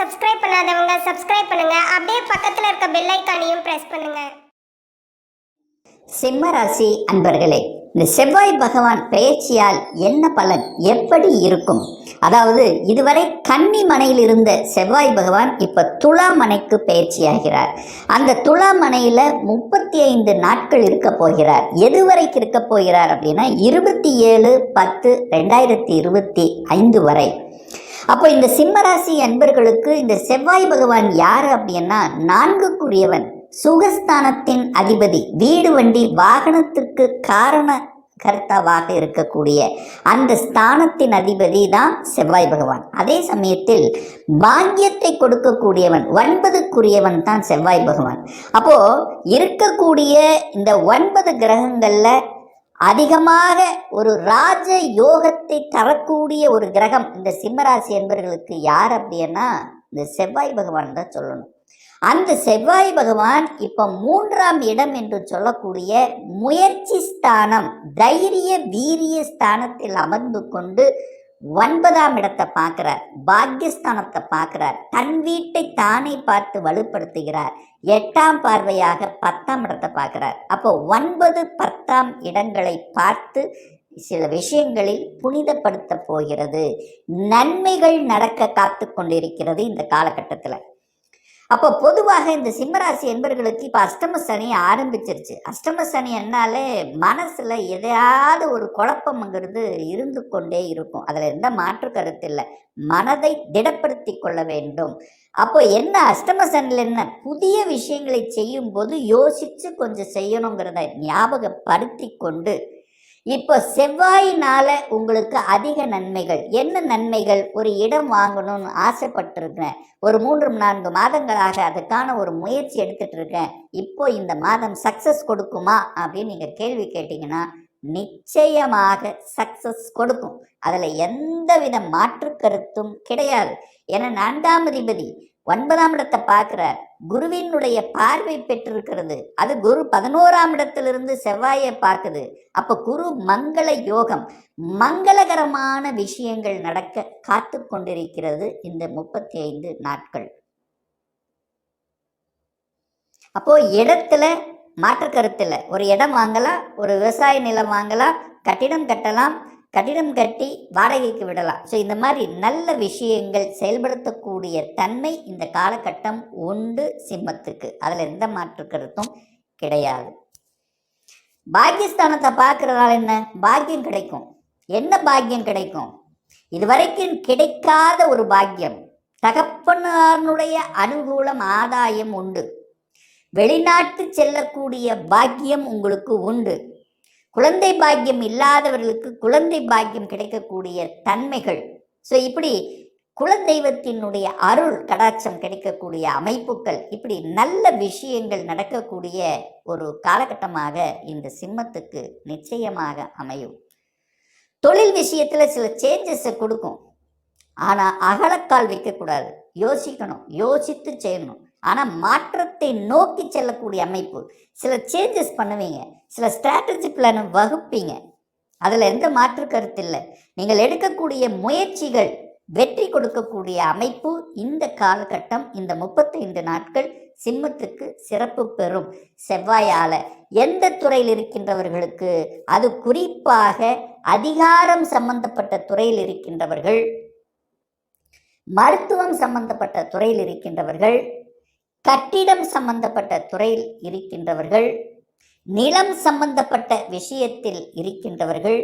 Subscribe பண்ணாதவங்க subscribe பண்ணுங்க. அப்படியே பக்கத்துல இருக்க பெல் ஐக்கானையும் பிரஸ் பண்ணுங்க. சிம்ம ராசி அன்பர்களே இந்த செவ்வாய் பகவான் பெயர்ச்சியால் என்ன பலன் எப்படி இருக்கும்? அதாவது இதுவரை கன்னி மனையில் இருந்த செவ்வாய் பகவான் இப்ப துலா மனைக்கு பெயர்ச்சியாகிறார். அந்த துலா மனையில முப்பத்தி ஐந்து நாட்கள் இருக்க போகிறார். எதுவரைக்கு இருக்க போகிறார் அப்படின்னா இருபத்தி ஏழு பத்து ரெண்டாயிரத்தி இருபத்தி ஐந்து வரை. அப்போ இந்த சிம்மராசி அன்பர்களுக்கு இந்த செவ்வாய் பகவான் யார் அப்படின்னா நான்குக்குரியவன். சுகஸ்தானத்தின் அதிபதி வீடு வண்டி வாகனத்திற்கு காரண கர்த்தாவாக இருக்கக்கூடிய அந்த ஸ்தானத்தின் அதிபதி தான் செவ்வாய் பகவான். அதே சமயத்தில் பாக்கியத்தை கொடுக்கக்கூடியவன் ஒன்பதுக்குரியவன் தான் செவ்வாய் பகவான். அப்போ இருக்கக்கூடிய இந்த ஒன்பது கிரகங்களில் அதிகமாக ஒரு ராஜ யோகத்தை தரக்கூடிய ஒரு கிரகம் இந்த சிம்மராசி என்பவர்களுக்கு யார் அப்படின்னா இந்த செவ்வாய் பகவான் தான் சொல்லணும். அந்த செவ்வாய் பகவான் இப்போ மூன்றாம் இடம் என்று சொல்லக்கூடிய முயற்சி ஸ்தானம் தைரிய வீரிய ஸ்தானத்தில் அமர்ந்து கொண்டு ஒன்பதாம் இடத்தை பார்க்கிறார். பாக்கியஸ்தானத்தை பார்க்கிறார். தன் வீட்டை தானே பார்த்து வலுப்படுத்துகிறார். எட்டாம் பார்வையாக பத்தாம் இடத்தை பார்க்கிறார். அப்போ ஒன்பது பத்தாம் இடங்களை பார்த்து சில விஷயங்களில் புனிதப்படுத்த போகிறது. நன்மைகள் நடக்க காத்து கொண்டிருக்கிறது இந்த காலகட்டத்தில். அப்போ பொதுவாக இந்த சிம்மராசி என்பர்களுக்கு இப்போ அஷ்டம சனி ஆரம்பிச்சிருச்சு. அஷ்டம சனி என்னாலே மனசில் எதையாவது ஒரு குழப்பம்ங்கிறது இருந்து கொண்டே இருக்கும். அதில் எந்த மாற்று கருத்து இல்லை. மனதை திடப்படுத்தி கொள்ள வேண்டும். அப்போ என்ன? அஷ்டம சனியில் என்ன? புதிய விஷயங்களை செய்யும் போது யோசித்து கொஞ்சம் செய்யணுங்கிறத ஞாபகப்படுத்தி கொண்டு இப்போ செவ்வாயினால் உங்களுக்கு அதிக நன்மைகள். என்ன நன்மைகள்? ஒரு இடம் வாங்கணும்னு ஆசைப்பட்டிருக்கேன். ஒரு மூன்று நான்கு மாதங்களாக அதுக்கான ஒரு முயற்சி எடுத்துகிட்டு இருக்கேன் இப்போ இந்த மாதம் சக்ஸஸ் கொடுக்குமா? அப்படின்னு நீங்கள் கேள்வி கேட்டிங்கன்னா நிச்சயமாக சக்சஸ் கொடுக்கும். அதில் எந்த வித மாற்று கருத்தும் கிடையாது. ஏன்னா நான்காம் அதிபதி ஒன்பதாம் இடத்தை பார்க்கிறார். குருவினுடைய பார்வை பெற்றிருக்கிறது. அது குரு பதினோராம் இடத்திலிருந்து செவ்வாயை பார்க்குது. அப்போ குரு மங்கள யோகம். மங்களகரமான விஷயங்கள் நடக்க காத்து கொண்டிருக்கிறது இந்த முப்பத்தி ஐந்து நாட்கள். அப்போ இடத்துல மாற்று கருத்தில் ஒரு இடம் வாங்கலாம் ஒரு விவசாய நிலம் வாங்கலாம் கட்டிடம் கட்டலாம் கட்டிடம் கட்டி வாடகைக்கு விடலாம். ஸோ இந்த மாதிரி நல்ல விஷயங்கள் செயல்படுத்தக்கூடிய தன்மை இந்த காலகட்டம் உண்டு சிம்மத்துக்கு. அதில் எந்த மாற்று கருத்தும் கிடையாது. பாக்கியஸ்தானத்தை பார்க்குறதால என்ன? பாக்கியம் கிடைக்கும். என்ன பாக்கியம் கிடைக்கும்? இதுவரைக்கும் கிடைக்காத ஒரு பாக்கியம். தகப்பனாருடைய அனுகூலம் ஆதாயம் உண்டு. வெளிநாட்டு செல்லக்கூடிய பாக்கியம் உங்களுக்கு உண்டு. குழந்தை பாக்கியம் இல்லாதவர்களுக்கு குழந்தை பாக்கியம் கிடைக்கக்கூடிய தன்மைகள். ஸோ இப்படி குலதெய்வத்தினுடைய அருள் கடாட்சம் கிடைக்கக்கூடிய அமைப்புகள் இப்படி நல்ல விஷயங்கள் நடக்கக்கூடிய ஒரு காலகட்டமாக இந்த சிம்மத்துக்கு நிச்சயமாக அமையும். தொழில் விஷயத்தில் சில சேஞ்சஸை கொடுக்கும். ஆனால் அகலக்கால் வைக்கக்கூடாது. யோசிக்கணும். யோசித்து செய்யணும். ஆனால் மாற்றத்தை நோக்கி செல்லக்கூடிய அமைப்பு. சில சேஞ்சஸ் பண்ணுவீங்க. சில ஸ்ட்ராட்டஜி பிளானை வகுப்பீங்க. அதில் எந்த மாற்று கருத்து இல்லை. நீங்கள் எடுக்கக்கூடிய முயற்சிகள் வெற்றி கொடுக்கக்கூடிய அமைப்பு இந்த காலகட்டம் இந்த முப்பத்தைந்து நாட்கள் சிம்மத்துக்கு சிறப்பு பெறும். செவ்வாயால் எந்த துறையில் இருக்கின்றவர்களுக்கு அது குறிப்பாக அதிகாரம் சம்பந்தப்பட்ட துறையில் இருக்கின்றவர்கள் மருத்துவம் சம்பந்தப்பட்ட துறையில் இருக்கின்றவர்கள் கட்டிடம் சம்பந்தப்பட்ட துறையில் இருக்கின்றவர்கள் நிலம் சம்பந்தப்பட்ட விஷயத்தில் இருக்கின்றவர்கள்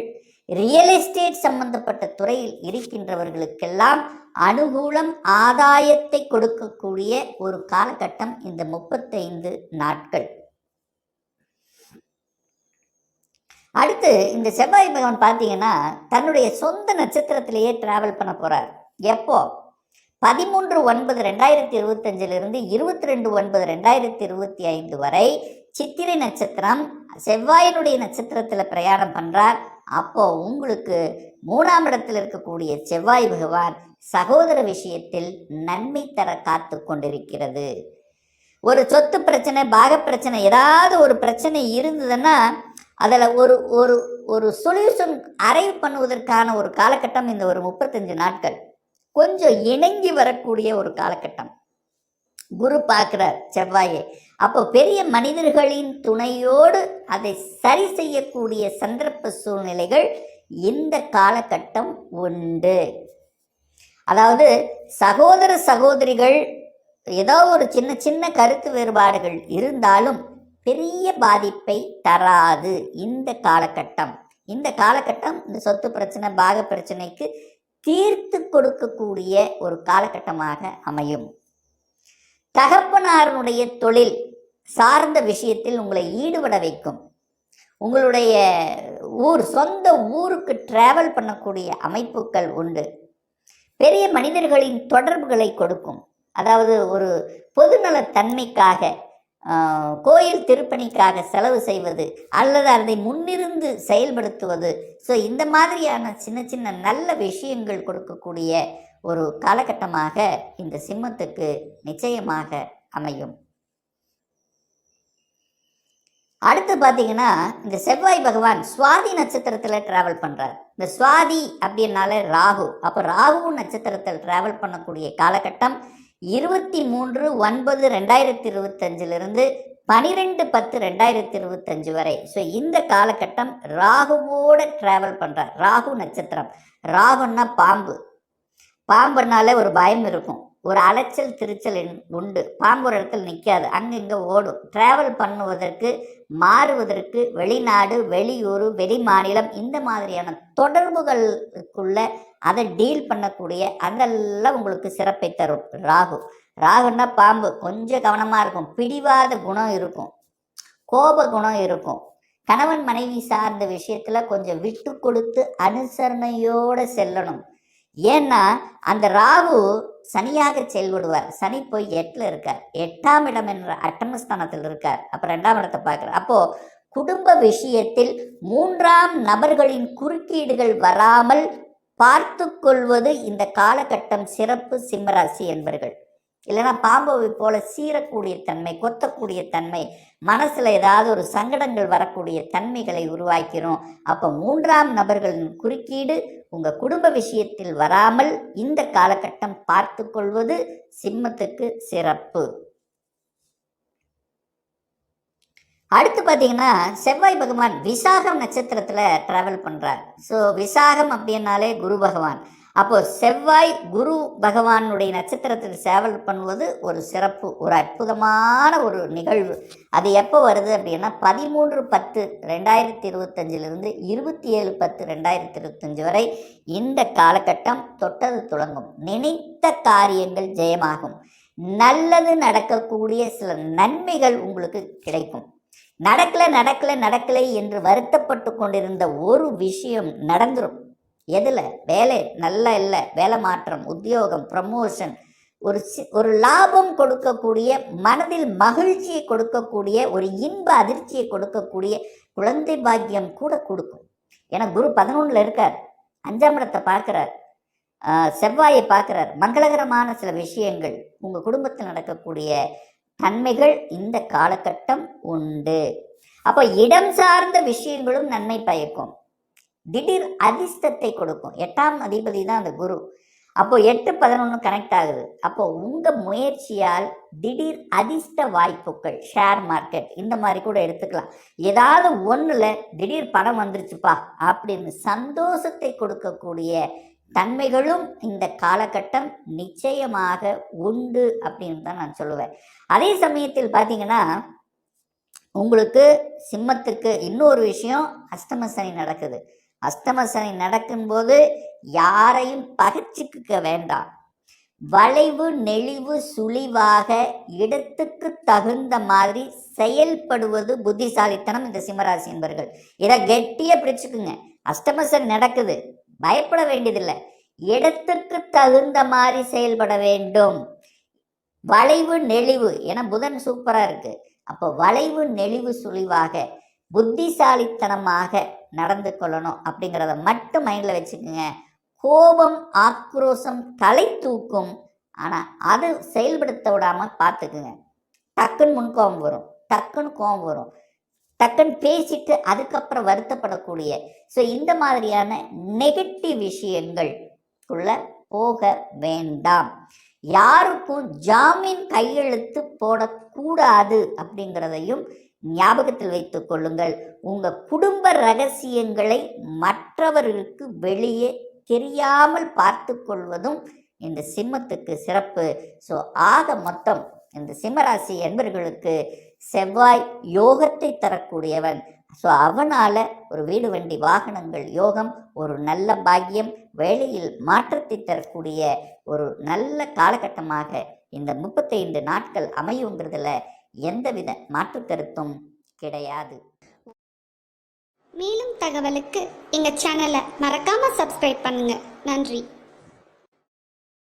ரியல் எஸ்டேட் சம்பந்தப்பட்ட துறையில் இருக்கின்றவர்களுக்கெல்லாம் அனுகூலம் ஆதாயத்தை கொடுக்கக்கூடிய ஒரு காலகட்டம் இந்த முப்பத்தைந்து நாட்கள். அடுத்து இந்த செவ்வாய் பகவான் பார்த்தீங்கன்னா தன்னுடைய சொந்த நட்சத்திரத்திலேயே டிராவல் பண்ண போறார். எப்போ? பதிமூன்று ஒன்பது ரெண்டாயிரத்தி இருபத்தஞ்சிலிருந்து இருபத்தி ரெண்டு ஒன்பது ரெண்டாயிரத்தி இருபத்தி ஐந்து வரை சித்திரை நட்சத்திரம் செவ்வாயினுடைய நட்சத்திரத்தில் பிரயாணம் பண்ணுறார் அப்போ உங்களுக்கு மூணாம் இடத்தில் இருக்கக்கூடிய செவ்வாய் பகவான் சகோதர விஷயத்தில் நன்மை தர காத்து கொண்டிருக்கிறது. ஒரு சொத்து பிரச்சனை பாக பிரச்சனை ஏதாவது ஒரு பிரச்சனை இருந்ததுன்னா அதில் ஒரு ஒரு ஒரு சொல்யூஷன் அரைவ் பண்ணுவதற்கான ஒரு காலகட்டம் இந்த ஒரு முப்பத்தஞ்சு நாட்கள். கொஞ்சம் இணங்கி வரக்கூடிய ஒரு காலகட்டம். குரு பார்க்கிறார் செவ்வாயை. அப்போ பெரிய மனிதர்களின் துணையோடு அதை சரி செய்யக்கூடிய சந்தர்ப்ப சூழ்நிலைகள் இந்த காலகட்டம் உண்டு. அதாவது சகோதர சகோதரிகள் ஏதோ ஒரு சின்ன சின்ன கருத்து வேறுபாடுகள் இருந்தாலும் பெரிய பாதிப்பை தராது இந்த காலகட்டம். இந்த காலகட்டம் இந்த சொத்து பிரச்சனை பாக பிரச்சனைக்கு தீர்த்து கொடுக்கக்கூடிய ஒரு காலகட்டமாக அமையும். தகப்பனாரனுடைய தொழில் சார்ந்த விஷயத்தில் உங்களை ஈடுபட வைக்கும். உங்களுடைய ஊர் சொந்த ஊருக்கு டிராவல் பண்ணக்கூடிய அமைப்புகள் உண்டு. பெரிய மனிதர்களின் தொடர்புகளை கொடுக்கும். அதாவது ஒரு பொதுநல தன்மைக்காக கோயில் திருப்பணிக்காக செலவு செய்வது அல்லது அதை முன்னிருந்து செயல்படுத்துவது. ஸோ இந்த மாதிரியான சின்ன சின்ன நல்ல விஷயங்கள் கொடுக்கக்கூடிய ஒரு காலகட்டமாக இந்த சிம்மத்துக்கு நிச்சயமாக அமையும். அடுத்து பார்த்தீங்கன்னா இந்த செவ்வாய் பகவான் சுவாதி நட்சத்திரத்தில் டிராவல் பண்ணுறார் இந்த சுவாதி அப்படின்னாலே ராகு. அப்போ ராகு நட்சத்திரத்தில் டிராவல் பண்ணக்கூடிய காலகட்டம். இருபத்தி மூன்று ஒன்பது ரெண்டாயிரத்தி இருபத்தஞ்சிலிருந்து பனிரெண்டு பத்து ரெண்டாயிரத்தி இருபத்தஞ்சு வரை. ஸோ இந்த காலகட்டம் ராகுவோட ட்ராவல் பண்ணுறார் ராகு நட்சத்திரம். ராகுன்னா பாம்பு. பாம்புனாலே ஒரு பயம் இருக்கும். ஒரு அலைச்சல் திருச்சல் உண்டு பாம்பு ஒரு இடத்துல நிற்காது அங்கே இங்கே ஓடும். ட்ராவல் பண்ணுவதற்கு மாறுவதற்கு வெளிநாடு வெளியூர் வெளி மாநிலம் இந்த மாதிரியான தொடர்புகளுக்குள்ள அதை டீல் பண்ணக்கூடிய அதெல்லாம் உங்களுக்கு சிறப்பை தரும். ராகு. ராகுன்னா பாம்பு. கொஞ்சம் கவனமாக இருக்கும். பிடிவாத குணம் இருக்கும். கோப குணம் இருக்கும். கணவன் மனைவி சார்ந்த விஷயத்தில் கொஞ்சம் விட்டு கொடுத்து அனுசரணையோடு செல்லணும். ஏன்னா அந்த ராகு சனியாக செயல்படுவார் சனி போய் எட்டில் இருக்கார். எட்டாம் இடம் என்ற அட்டமஸ்தானத்தில் இருக்கார். அப்போ ரெண்டாம் இடத்தை பார்க்குறார் அப்போது குடும்ப விஷயத்தில் மூன்றாம் நபர்களின் குறுக்கீடுகள் வராமல் பார்த்து கொள்வது இந்த காலகட்டம் சிறப்பு சிம்மராசி என்பர்கள். இல்லைன்னா பாம்பு போல சீரக்கூடிய தன்மை கொத்தக்கூடிய தன்மை மனசுல ஏதாவது ஒரு சங்கடங்கள் வரக்கூடிய தன்மைகளை உருவாக்கிறோம். அப்போ மூன்றாம் நபர்களின் குறுக்கீடு உங்க குடும்ப விஷயத்தில் வராமல் இந்த காலகட்டம் பார்த்து கொள்வது சிம்மத்துக்கு சிறப்பு. அடுத்து பார்த்தீங்கன்னா செவ்வாய் பகவான் விசாகம் நட்சத்திரத்தில் ட்ராவல் பண்ணுறார் ஸோ விசாகம் அப்படின்னாலே குரு பகவான். அப்போ செவ்வாய் குரு பகவானுடைய நட்சத்திரத்தில் சேவல் பண்ணுவது ஒரு சிறப்பு ஒரு அற்புதமான ஒரு நிகழ்வு. அது எப்போ வருது அப்படின்னா பதிமூன்று பத்து ரெண்டாயிரத்தி இருபத்தஞ்சிலிருந்து இருபத்தி ஏழு பத்து ரெண்டாயிரத்தி இருபத்தஞ்சு வரை இந்த காலகட்டம் தொட்டது தொடங்கும். நினைத்த காரியங்கள் ஜெயமாகும். நல்லது நடக்கக்கூடிய சில நன்மைகள் உங்களுக்கு கிடைக்கும். நடக்கலை நடக்கலை நடக்கலை என்று வருத்தப்பட்டு கொண்டிருந்த ஒரு விஷயம் நடந்துடும் எதில்? வேலை நல்லா இல்லை. வேலை மாற்றம் உத்தியோகம் ப்ரமோஷன் ஒரு சி- ஒரு லாபம் கொடுக்கக்கூடிய மனதில் மகிழ்ச்சியை கொடுக்கக்கூடிய ஒரு இன்ப அதிர்ச்சியை கொடுக்கக்கூடிய குழந்தை பாக்கியம் கூட கொடுக்கும். ஏன்னா குரு பதினொன்றில் இருக்கார். அஞ்சாம் இடத்தை பார்க்குறார். செவ்வாயை பார்க்குறார். மங்களகரமான சில விஷயங்கள் உங்கள் குடும்பத்தில் நடக்கக்கூடிய தன்மைகள் இந்த காலகட்டம் உண்டு. அப்போ இடம் சார்ந்த விஷயங்களும் நன்மை பயக்கும். திடீர் அதிர்ஷ்டத்தை கொடுக்கும். எட்டாம் அதிபதி தான் அந்த குரு. அப்போ எட்டு பதினொன்று கனெக்ட் ஆகுது. அப்போ உங்க முயற்சியால் திடீர் அதிர்ஷ்ட வாய்ப்புகள் ஷேர் மார்க்கெட் இந்த மாதிரி கூட எடுத்துக்கலாம். ஏதாவது ஒன்றில் திடீர் பணம் வந்துருச்சுப்பா அப்படின்னு சந்தோஷத்தை கொடுக்கக்கூடிய தன்மைகளும் இந்த காலகட்டம் நிச்சயமாக உண்டு அப்படின்னு தான் நான் சொல்லுவேன். அதே சமயத்தில் பார்த்தீங்கன்னா உங்களுக்கு சிம்மத்துக்கு இன்னொரு விஷயம் அஷ்டம சனி நடக்குது. அஷ்டம சனி நடக்கும்போது யாரையும் பகச்சிக்க வேண்டாம். வளைவு நெளிவு சுழிவாக இடத்துக்கு தகுந்த மாதிரி செயல்படுவது புத்திசாலித்தனம் இந்த சிம்மராசி என்பர்கள். இதை கெட்டியாக பிடிச்சுக்குங்க. அஸ்தமசன் நடக்குது. பயப்பட வேண்டியதில்லை. இடத்துக்கு தகுந்த மாதிரி செயல்பட வேண்டும். வளைவு நெளிவு ஏன்னா புதன் சூப்பராக இருக்கு. அப்போ வளைவு நெளிவு சுழிவாக புத்திசாலித்தனமாக நடந்து கொள்ளணும் அப்படிங்கிறத மட்டும் மைண்டில் வச்சுக்கோங்க. கோபம் ஆக்ரோஷம் தலை தூக்கும். ஆனால் அது செயல்படுத்த விடாமல் பார்த்துக்குங்க. டக்குன்னு முன்கோபம் வரும். டக்குன்னு கோபம் வரும். டக்குன்னு பேசிட்டு அதுக்கப்புறம் வருத்தப்படக்கூடிய. ஸோ இந்த மாதிரியான நெகட்டிவ் விஷயங்கள் போக வேண்டாம். யாருக்கும் ஜாமீன் கையெழுத்து போடக்கூடாது அப்படிங்கிறதையும் ஞாபகத்தில் வைத்துக் கொள்ளுங்கள். உங்கள் குடும்ப ரகசியங்களை மற்றவர்களுக்கு வெளியே தெரியாமல் பார்த்து கொள்வதும் இந்த சிம்மத்துக்கு சிறப்பு. ஸோ ஆக மொத்தம் இந்த சிம்மராசி என்பர்களுக்கு செவ்வாய் யோகத்தை தரக்கூடியவன். ஸோ அவனால் ஒரு வீடு வண்டி வாகனங்கள் யோகம் ஒரு நல்ல பாக்கியம் வேலையில் மாற்றத்தை தரக்கூடிய ஒரு நல்ல காலகட்டமாக இந்த முப்பத்தைந்து நாட்கள் அமையுங்கிறதுல எந்தவித மாற்று கருத்தும் கிடையாது. மேலும் தகவலுக்கு எங்க சேனலை மறக்காம சப்ஸ்கிரைப் பண்ணுங்க. நன்றி.